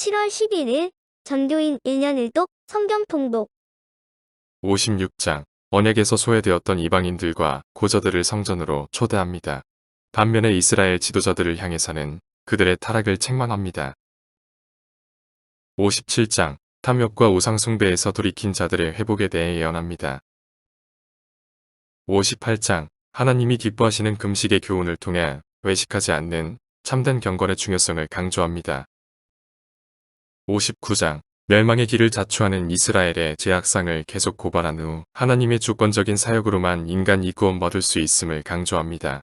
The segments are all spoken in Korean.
7월 11일 전교인 1년 1독 성경 통독 56장 언약에서 소외되었던 이방인들과 고저들을 성전으로 초대합니다. 반면에 이스라엘 지도자들을 향해서는 그들의 타락을 책망합니다. 57장 탐욕과 우상숭배에서 돌이킨 자들의 회복에 대해 예언합니다. 58장 하나님이 기뻐하시는 금식의 교훈을 통해 외식하지 않는 참된 경건의 중요성을 강조합니다. 59장. 멸망의 길을 자초하는 이스라엘의 제약상을 계속 고발한 후 하나님의 주권적인 사역으로만 인간 이 구원 얻을 수 있음을 강조합니다.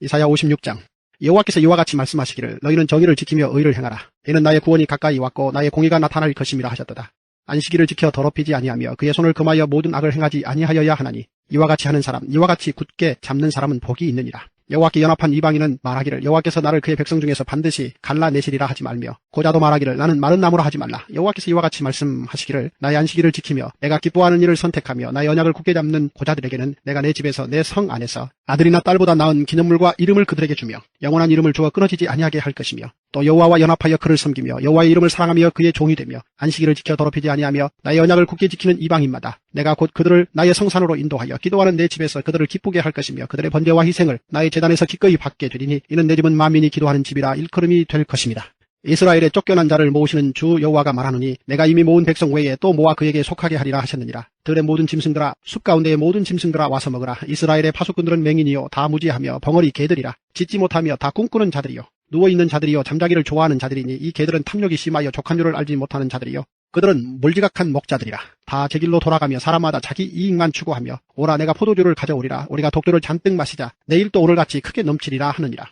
이사야 56장. 여호와께서 이와 같이 말씀하시기를 너희는 정의를 지키며 의를 행하라. 이는 나의 구원이 가까이 왔고 나의 공의가 나타날 것임이라 하셨도다. 안식일을 지켜 더럽히지 아니하며 그의 손을 금하여 모든 악을 행하지 아니하여야 하나니 이와 같이 하는 사람 이와 같이 굳게 잡는 사람은 복이 있느니라 여호와께 연합한 이방인은 말하기를 여호와께서 나를 그의 백성 중에서 반드시 갈라내시리라 하지 말며 고자도 말하기를 나는 마른 나무라 하지 말라. 여호와께서 이와 같이 말씀하시기를 나의 안식일을 지키며 내가 기뻐하는 일을 선택하며 나의 언약을 굳게 잡는 고자들에게는 내가 내 집에서 내 성 안에서 아들이나 딸보다 나은 기념물과 이름을 그들에게 주며 영원한 이름을 주어 끊어지지 아니하게 할 것이며 또 여호와와 연합하여 그를 섬기며 여호와의 이름을 사랑하며 그의 종이 되며 안식일을 지켜 더럽히지 아니하며 나의 언약을 굳게 지키는 이방인마다 내가 곧 그들을 나의 성산으로 인도하여 기도하는 내 집에서 그들을 기쁘게 할 것이며 그들의 번제와 희생을 나의 재단에서 기꺼이 받게 되리니 이는 내 집은 만민이 기도하는 집이라 일컬음이 될 것입니다. 이스라엘의 쫓겨난 자를 모으시는 주 여호와가 말하노니 내가 이미 모은 백성 외에 또 모아 그에게 속하게 하리라 하셨느니라. 들의 모든 짐승들아 숲 가운데의 모든 짐승들아 와서 먹으라. 이스라엘의 파수꾼들은 맹인이요 다 무지하며 벙어리 개들이라. 짖지 못하며 다 꿈꾸는 자들이요 누워있는 자들이요 잠자기를 좋아하는 자들이니 이 개들은 탐욕이 심하여 족한 줄을 알지 못하는 자들이요 그들은 몰지각한 목자들이라. 다 제 길로 돌아가며 사람마다 자기 이익만 추구하며 오라 내가 포도주를 가져오리라. 우리가 독주를 잔뜩 마시자. 내일 또 오늘같이 크게 넘치리라 하느니라.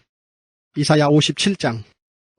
이사야 57장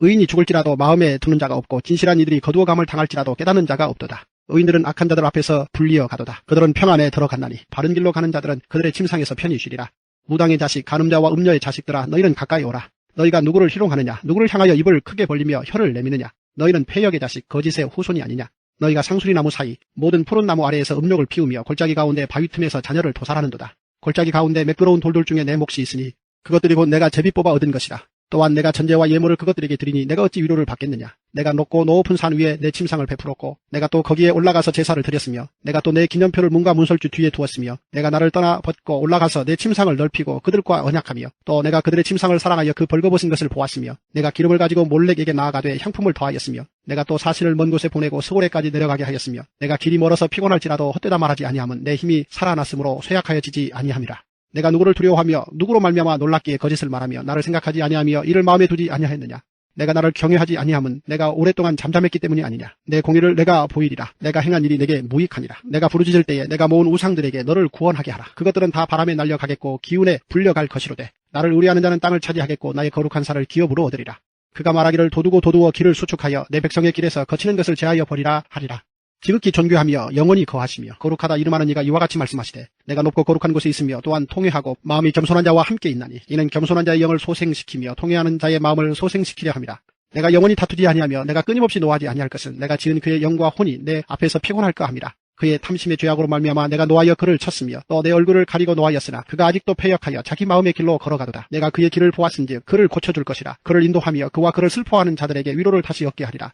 의인이 죽을지라도 마음에 두는 자가 없고 진실한 이들이 거두어감을 당할지라도 깨닫는 자가 없도다. 의인들은 악한 자들 앞에서 불리어 가도다. 그들은 평안에 들어갔나니 바른 길로 가는 자들은 그들의 침상에서 편히 쉬리라. 무당의 자식, 간음자와 음녀의 자식들아 너희는 가까이 오라. 너희가 누구를 희롱하느냐? 누구를 향하여 입을 크게 벌리며 혀를 내미느냐? 너희는 폐역의 자식, 거짓의 후손이 아니냐? 너희가 상수리 나무 사이 모든 푸른 나무 아래에서 음욕을 피우며 골짜기 가운데 바위 틈에서 자녀를 도살하는도다. 골짜기 가운데 매끄러운 돌들 중에 내 몫이 있으니 그것들이 곧 내가 제비 뽑아 얻은 것이다. 또한 내가 전제와 예물을 그것들에게 드리니 내가 어찌 위로를 받겠느냐. 내가 높고 높은 산 위에 내 침상을 베풀었고 내가 또 거기에 올라가서 제사를 드렸으며 내가 또 내 기념표를 문과 문설주 뒤에 두었으며 내가 나를 떠나 벗고 올라가서 내 침상을 넓히고 그들과 언약하며 또 내가 그들의 침상을 사랑하여 그 벌거벗은 것을 보았으며 내가 기름을 가지고 몰렉에게 나아가되 향품을 더하였으며 내가 또 사신을 먼 곳에 보내고 스고레까지 내려가게 하였으며 내가 길이 멀어서 피곤할지라도 헛되다 말하지 아니함은 내 힘이 살아났으므로 쇠약하여지지 아니함이라. 내가 누구를 두려워하며 누구로 말미암아 놀랍게 거짓을 말하며 나를 생각하지 아니하며 이를 마음에 두지 아니하였느냐? 내가 나를 경외하지 아니함은 내가 오랫동안 잠잠했기 때문이 아니냐? 내 공의를 내가 보이리라. 내가 행한 일이 내게 무익하니라. 내가 부르짖을 때에 내가 모은 우상들에게 너를 구원하게 하라. 그것들은 다 바람에 날려가겠고 기운에 불려갈 것이로되 나를 의뢰하는 자는 땅을 차지하겠고 나의 거룩한 살을 기업으로 얻으리라. 그가 말하기를 도두고 도두어 길을 수축하여 내 백성의 길에서 거치는 것을 제하여 버리라 하리라 지극히 존귀하며 영원히 거하시며 거룩하다 이름하는 이가 이와 같이 말씀하시되 내가 높고 거룩한 곳에 있으며 또한 통회하고 마음이 겸손한 자와 함께 있나니 이는 겸손한 자의 영을 소생시키며 통회하는 자의 마음을 소생시키려 함이라 내가 영원히 다투지 아니하며 내가 끊임없이 노하지 아니할 것은 내가 지은 그의 영과 혼이 내 앞에서 피곤할까 함이라 그의 탐심의 죄악으로 말미암아 내가 노하여 그를 쳤으며 또 내 얼굴을 가리고 노하였으나 그가 아직도 패역하여 자기 마음의 길로 걸어가도다. 내가 그의 길을 보았은즉 그를 고쳐줄 것이라. 그를 인도하며 그와 그를 슬퍼하는 자들에게 위로를 다시 얻게 하리라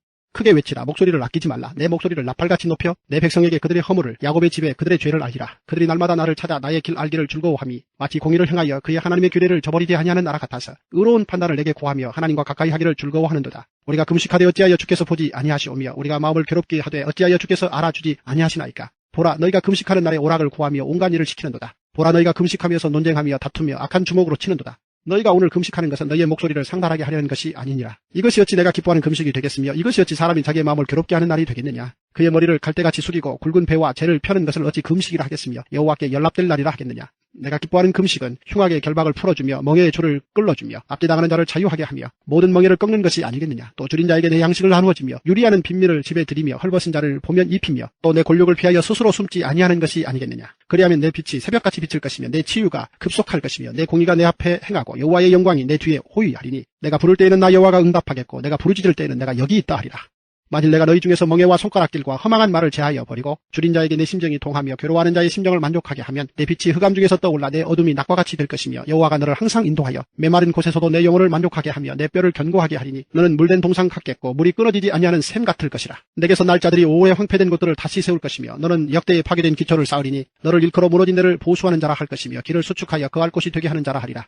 크게 외치라. 목소리를 아끼지 말라. 내 목소리를 나팔같이 높여 내 백성에게 그들의 허물을 야곱의 집에 그들의 죄를 알리라. 그들이 날마다 나를 찾아 나의 길 알기를 즐거워함이 마치 공의를 행하여 그의 하나님의 규례를 저버리지 아니하는 나라 같아서 의로운 판단을 내게 구하며 하나님과 가까이 하기를 즐거워하는도다. 우리가 금식하되 어찌하여 주께서 보지 아니하시오며 우리가 마음을 괴롭게 하되 어찌하여 주께서 알아주지 아니하시나이까? 보라 너희가 금식하는 날에 오락을 구하며 온갖 일을 시키는도다. 보라 너희가 금식하면서 논쟁하며 다투며 악한 주먹으로 치는도다 너희가 오늘 금식하는 것은 너희의 목소리를 상달하게 하려는 것이 아니니라. 이것이 어찌 내가 기뻐하는 금식이 되겠으며 이것이 어찌 사람이 자기의 마음을 괴롭게 하는 날이 되겠느냐. 그의 머리를 갈대같이 숙이고 굵은 배와 재를 펴는 것을 어찌 금식이라 하겠으며 여호와께 연락될 날이라 하겠느냐. 내가 기뻐하는 금식은 흉악의 결박을 풀어주며 멍에의 줄을 끌어주며 앞뒤당하는 자를 자유하게 하며 모든 멍에를 꺾는 것이 아니겠느냐. 또 줄인 자에게 내 양식을 나누어주며 유리하는 빈민을 집에 들이며 헐벗은 자를 보면 입히며 또내 골육을 피하여 스스로 숨지 아니하는 것이 아니겠느냐. 그리하면 내 빛이 새벽같이 비칠 것이며 내 치유가 급속할 것이며 내 공의가 내 앞에 행하고 여호와의 영광이 내 뒤에 호위하리니 내가 부를 때에는 나 여호와가 응답하겠고 내가 부르짖을 때에는 내가 여기 있다 하리라 만일 내가 너희 중에서 멍에와 손가락질과 허망한 말을 제하여 버리고 줄인 자에게 내 심정이 통하며 괴로워하는 자의 심정을 만족하게 하면 내 빛이 흑암 중에서 떠올라 내 어둠이 낙과 같이 될 것이며 여호와가 너를 항상 인도하여 메마른 곳에서도 내 영혼을 만족하게 하며 내 뼈를 견고하게 하리니 너는 물된 동상 같겠고 물이 끊어지지 아니하는 샘 같을 것이라. 내게서 날짜들이 오후에 황폐된 곳들을 다시 세울 것이며 너는 역대에 파괴된 기초를 쌓으리니 너를 일컬어 무너진 데를 보수하는 자라 할 것이며 길을 수축하여 거할 곳이 되게 하는 자라 하리라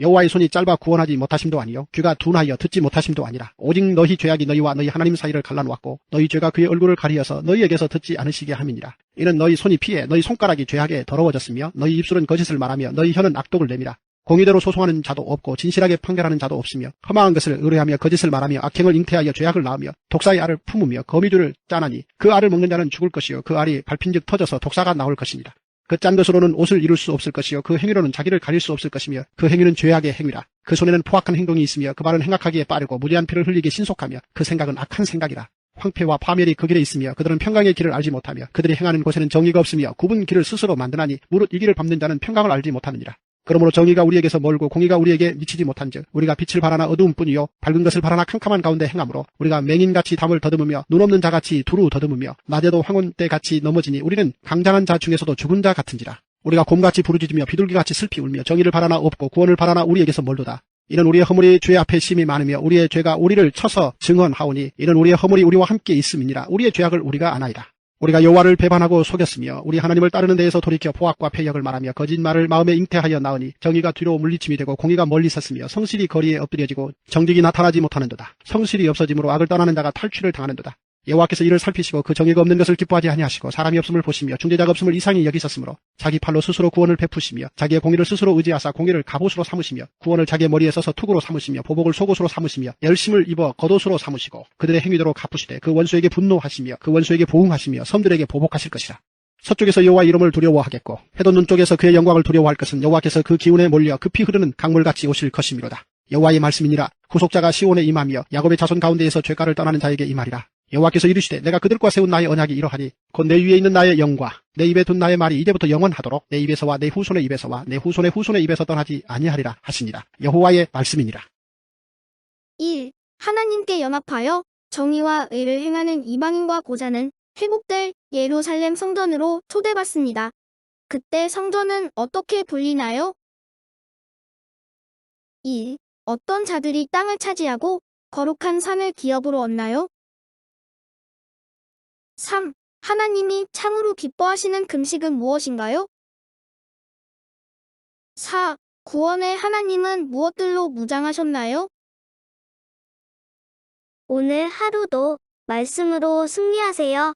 여호와의 손이 짧아 구원하지 못하심도 아니요 귀가 둔하여 듣지 못하심도 아니라 오직 너희 죄악이 너희와 너희 하나님 사이를 갈라놓았고 너희 죄가 그의 얼굴을 가리어서 너희에게서 듣지 않으시게 함이니라. 이는 너희 손이 피해 너희 손가락이 죄악에 더러워졌으며 너희 입술은 거짓을 말하며 너희 혀는 악독을 내밀어 공의대로 소송하는 자도 없고 진실하게 판결하는 자도 없으며 허망한 것을 의뢰하며 거짓을 말하며 악행을 잉태하여 죄악을 낳으며 독사의 알을 품으며 거미줄을 짜나니 그 알을 먹는 자는 죽을 것이요 그 알이 밟힌즉 터져서 독사가 나올 것이니라 그 짠 것으로는 옷을 이룰 수 없을 것이요. 그 행위로는 자기를 가릴 수 없을 것이며 그 행위는 죄악의 행위라. 그 손에는 포악한 행동이 있으며 그 발은 행악하기에 빠르고 무리한 피를 흘리기에 신속하며 그 생각은 악한 생각이라. 황폐와 파멸이 그 길에 있으며 그들은 평강의 길을 알지 못하며 그들이 행하는 곳에는 정의가 없으며 굽은 길을 스스로 만드나니 무릇 이 길을 밟는 자는 평강을 알지 못하느니라 그러므로 정의가 우리에게서 멀고 공의가 우리에게 미치지 못한즉 우리가 빛을 바라나 어두움뿐이요 밝은 것을 바라나 캄캄한 가운데 행함으로 우리가 맹인같이 담을 더듬으며 눈 없는 자같이 두루 더듬으며 낮에도 황혼 때같이 넘어지니 우리는 강장한 자 중에서도 죽은 자 같은지라. 우리가 곰같이 부르짖으며 비둘기같이 슬피 울며 정의를 바라나 없고 구원을 바라나 우리에게서 멀도다. 이는 우리의 허물이 죄 앞에 심이 많으며 우리의 죄가 우리를 쳐서 증언하오니 이는 우리의 허물이 우리와 함께 있음이니라. 우리의 죄악을 우리가 아나이다 우리가 여호와를 배반하고 속였으며 우리 하나님을 따르는 데에서 돌이켜 포악과 폐역을 말하며 거짓말을 마음에 잉태하여 나으니 정의가 뒤로 물리침이 되고 공의가 멀리 섰으며 성실이 거리에 엎드려지고 정직이 나타나지 못하는도다. 성실이 없어짐으로 악을 떠나는 자가 탈취를 당하는도다 여호와께서 이를 살피시고 그 정의가 없는 것을 기뻐하지 아니하시고 사람이 없음을 보시며 중재자가 없음을 이상히 여기셨으므로 자기 팔로 스스로 구원을 베푸시며 자기의 공의를 스스로 의지하사 공의를 갑옷으로 삼으시며 구원을 자기의 머리에 써서 투구로 삼으시며 보복을 속옷으로 삼으시며 열심을 입어 겉옷으로 삼으시고 그들의 행위대로 갚으시되 그 원수에게 분노하시며 그 원수에게 보응하시며 섬들에게 보복하실 것이라. 서쪽에서 여호와 이름을 두려워하겠고 해도 눈 쪽에서 그의 영광을 두려워할 것은 여호와께서 그 기운에 몰려 급히 흐르는 강물같이 오실 것이미로다. 여호와의 말씀이니라. 구속자가 시온에 임하며 야곱의 자손 가운데에서 죄가를 떠나는 자에게 임하리라 여호와께서 이르시되 내가 그들과 세운 나의 언약이 이러하니 곧 내 위에 있는 나의 영과 내 입에 둔 나의 말이 이제부터 영원하도록 내 입에서와 내 후손의 입에서와 내 후손의 후손의 입에서 떠나지 아니하리라 하시니라 여호와의 말씀이니라 1. 하나님께 연합하여 정의와 의를 행하는 이방인과 고자는 회복될 예루살렘 성전으로 초대받습니다. 그때 성전은 어떻게 불리나요? 2. 어떤 자들이 땅을 차지하고 거룩한 산을 기업으로 얻나요? 3. 하나님이 참으로 기뻐하시는 금식은 무엇인가요? 4. 구원의 하나님은 무엇들로 무장하셨나요? 오늘 하루도 말씀으로 승리하세요.